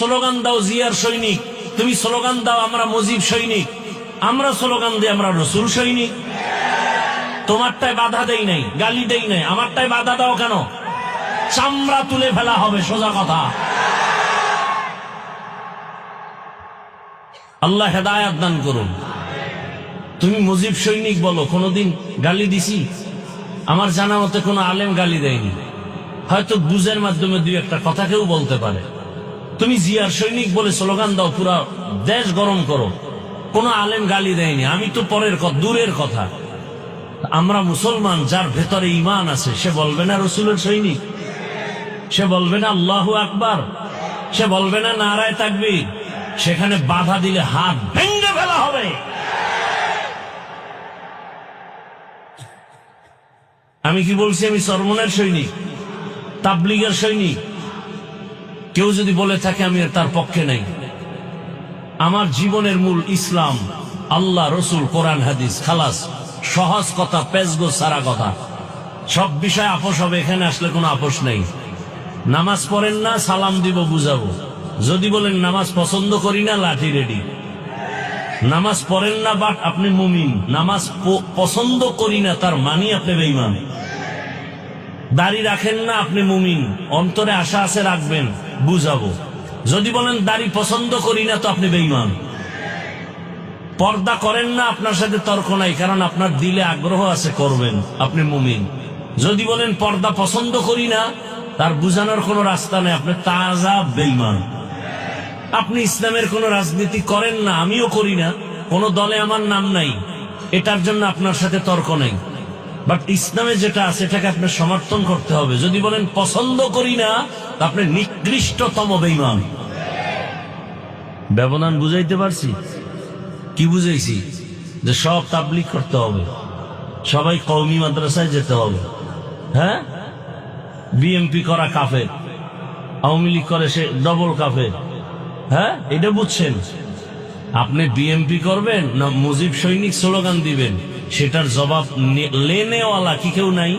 Slogan দাও জিয়ার সৈনিক। তুমি স্লোগান দাও আমরা মুজিব সৈনিক। আমরা স্লোগান দিই আমরা রসুল সৈনিক। তোমারটায় বাধা দেই নাই, গালি দেই নাই। আমারটায় বাধা দাও কেন? চামড়া তুলে ফেলা হবে, সোজা কথা। আল্লাহ হেদায়াত দান করুন। তুমি মুজিব সৈনিক বলো, কোনোদিন গালি দিছি? আমার জানা মতে কোনো আলেম গালি দেয়নি। হয়তো বুঝের মাধ্যমে দুই একটা কথা কেউ বলতে পারে। তুমি জিয়ার সৈনিক বলে স্লোগান দাও, পুরা দেশ গরম করো। কোন আলেম গালি দেয়নি। আমি তো পরের কথা দূরের কথা। আমরা মুসলমান, যার ভেতরে ইমান আছে, সে বলবে না রসুলের সৈনিক। সে বলবে না আল্লাহ আকবার। সে বলবে না নারায় থাকবি সেখানে বাধা দিলে হাত ভেঙ্গে ফেলা হবে। আমি কি বলছি? আমি সরমনের সৈনিক, তাবলিগের সৈনিক। কেউ যদি বলে থাকে, আমি তার পক্ষে নাই। আমার জীবনের মূল ইসলাম আল্লাহ, রসুল, কোরআন, হাদিস, খালাস, সহজ কথা পেজগো সারা কথা। সব বিষয় আপোষ হবে, এখানে আসলে কোনো আপোষ নেই। নামাজ পড়েন না, সালাম দিব, বুঝাবো। যদি বলেন, নামাজ পছন্দ করি না, লাঠি রেডি। নামাজ পড়েন না, বাট আপনি মুমিন। নামাজ পছন্দ করি না, তার মানি আপনি বেইমান দাড়ি রাখেন না, আপনি মুমিন। অন্তরে আশা আছে, রাখবেন। বুঝাবো। যদি বলেন, দাড়ি পছন্দ করি না, তো আপনি বেইমান পর্দা করেন না, আপনার সাথে তর্ক নাই, কারণ আপনার দিলে আগ্রহ আছে, করবেন, আপনি মুমিন। যদি বলেন, পর্দা পছন্দ করি না, তার বুঝানোর কোনো রাস্তা নেই, আপনি তাজা বেইমান আপনি ইসলামের কোন রাজনীতি করেন না, আমিও করি না, কোন দলে আমার নাম নাই, এটার জন্য আপনার সাথে তর্ক নেই। বাট ইসলামে যেটা আছে, এটাকে আপনার সমর্থন করতে হবে। যদি বলেন পছন্দ করি না আপনি নিকৃষ্টতম বেইমান ব্যবধান বুঝাইতে পারছি? কি বুঝাইছি? যে সব তাবলিক করতে হবে। সবাই কৌমি মাদ্রাসায় যেতে হবে। হ্যাঁ? বিএমপি করা কাফের। আওয়ামী লীগ করে সে ডবল কাফের। হ্যাঁ? এটা বুঝছেন? আপনি বিএমপি করবেন না মুজিব সৈনিক স্লোগান দিবেন? সেটার জবাব লেনেওয়ালা কি কেউ নাই?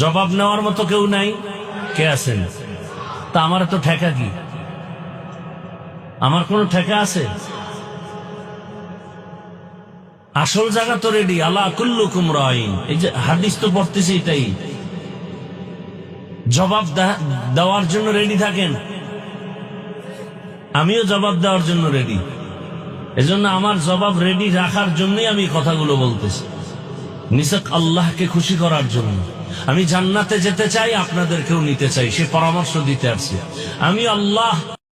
জবাব নেওয়ার মতো কেউ নাই? কে আছেন? তা আমার তো ঠেকা কি? আমার কোনো ঠেকা আছে? আসল জায়গা তো রেডি আল্লাহ কুল্লুকুম রাইন। এই যে হাদিস তো পড়তেছি এটাই। জবাব দেওয়ার জন্য রেডি থাকেন? আমিও জবাব দেওয়ার জন্য রেডি এজন্য আমার জবাব রেডি রাখার জন্যই আমি কথাগুলো বলতেছি। নিসাক আল্লাহকে খুশি করার জন্য। আমি জান্নাতে যেতে চাই, আপনাদেরকেও নিতে চাই, সে পরামর্শ দিতে আসছি। আমি আল্লাহ